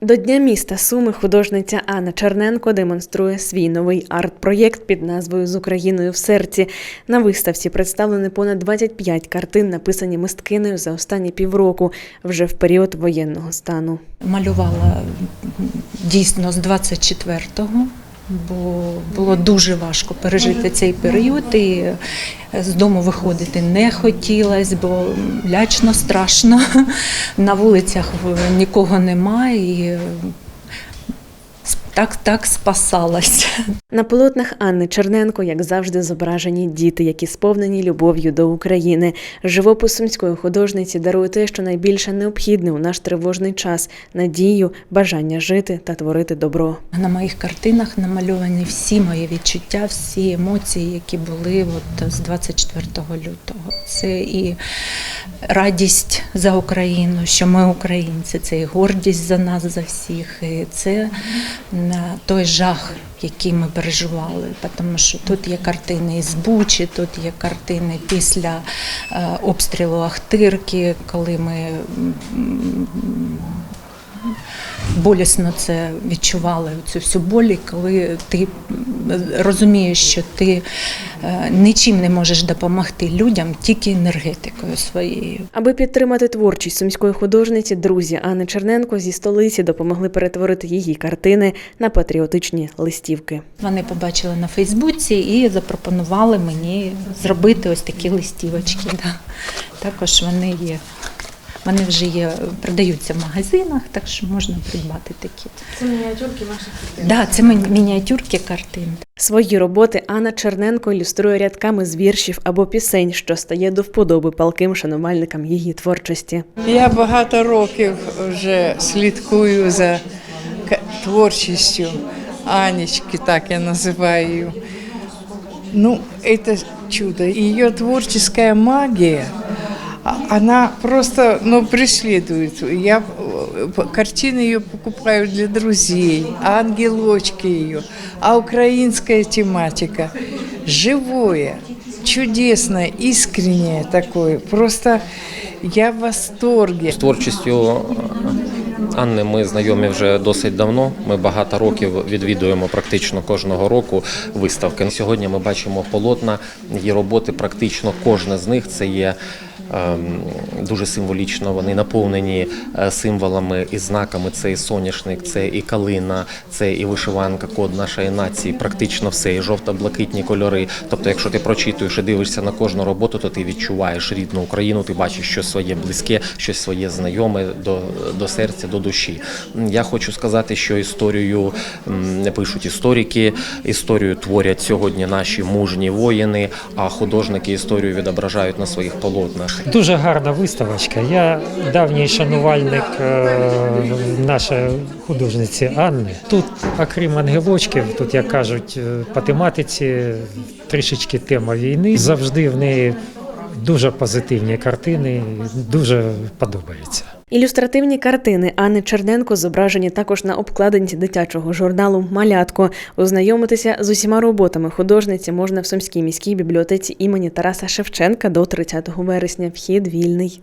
До Дня міста Суми художниця Анна Черненко демонструє свій новий арт-проєкт під назвою З Україною в серці. На виставці представлені понад 25 картин, написані мисткинею за останні півроку, вже в період воєнного стану. Малювала дійсно з 24-го, бо було дуже важко пережити цей період. І з дому виходити не хотілося, бо лячно страшно. На вулицях нікого немає. І так, так спасалась. На полотнах Анни Черненко, як завжди, зображені діти, які сповнені любов'ю до України. Живопис сумської художниці дарує те, що найбільше необхідне у наш тривожний час надію, бажання жити та творити добро. На моїх картинах намальовані всі мої відчуття, всі емоції, які були от з 24 лютого. Це і радість за Україну, що ми українці, це і гордість за нас, за всіх. І це той жах, який ми переживали. Тому що тут є картини із Бучі, тут є картини після е, обстрілу Ахтирки, коли ми болісно це відчували цю всю боль, і коли ти розумієш, що ти е, нічим не можеш допомогти людям, тільки енергетикою своєю. Аби підтримати творчість сумської художниці, друзі Анни Черненко зі столиці допомогли перетворити її картини на патріотичні листівки. Вони побачили на Фейсбуці і запропонували мені зробити ось такі листівочки. Також вони є. Вони вже є, продаються в магазинах, так що можна придбати такі. Це мініатюрки ваших картин. Да, це мініатюрки картин. Свої роботи Анна Черненко ілюструє рядками з віршів або пісень, що стає до вподоби палким шанувальникам її творчості. Я багато років вже слідкую за творчістю Анечки, так я називаю її. Ну, это чудо. Ее творческая магия, а- она просто ну, преследует. Я э, картины ее покупаю для друзей, ангелочки ее, а украинская тематика живое, чудесное, искреннее такое. Просто я в восторге. С творчістю Анни ми знайомі вже досить давно. Ми багато років відвідуємо практично кожного року виставки. Сьогодні ми бачимо полотна, її роботи. Практично кожна з них це є. ем, Дуже символічно вони наповнені е, символами і знаками. Це і соняшник, це і калина, це і вишиванка, код нашої нації. Практично все, і жовто-блакитні кольори. Тобто, якщо ти прочитуєш і дивишся на кожну роботу, то ти відчуваєш рідну Україну, ти бачиш щось своє близьке, щось своє знайоме до, до серця, до. М, Я хочу сказати, що історію пишуть історики, історію творять сьогодні наші мужні воїни, а художники історію відображають на своїх полотнах. Дуже гарна виставочка. Я давній шанувальник е, нашої художниці Анни. Тут, окрім ангелочків, тут як кажуть, е, по тематиці трішечки тема війни. Завжди в неї дуже позитивні картини, дуже подобається. Ілюстративні картини Анни Черненко зображені також на обкладинці дитячого журналу Малятко. Ознайомитися з усіма роботами художниці можна в Сумській міській бібліотеці імені Тараса Шевченка до 30 вересня. Вхід вільний.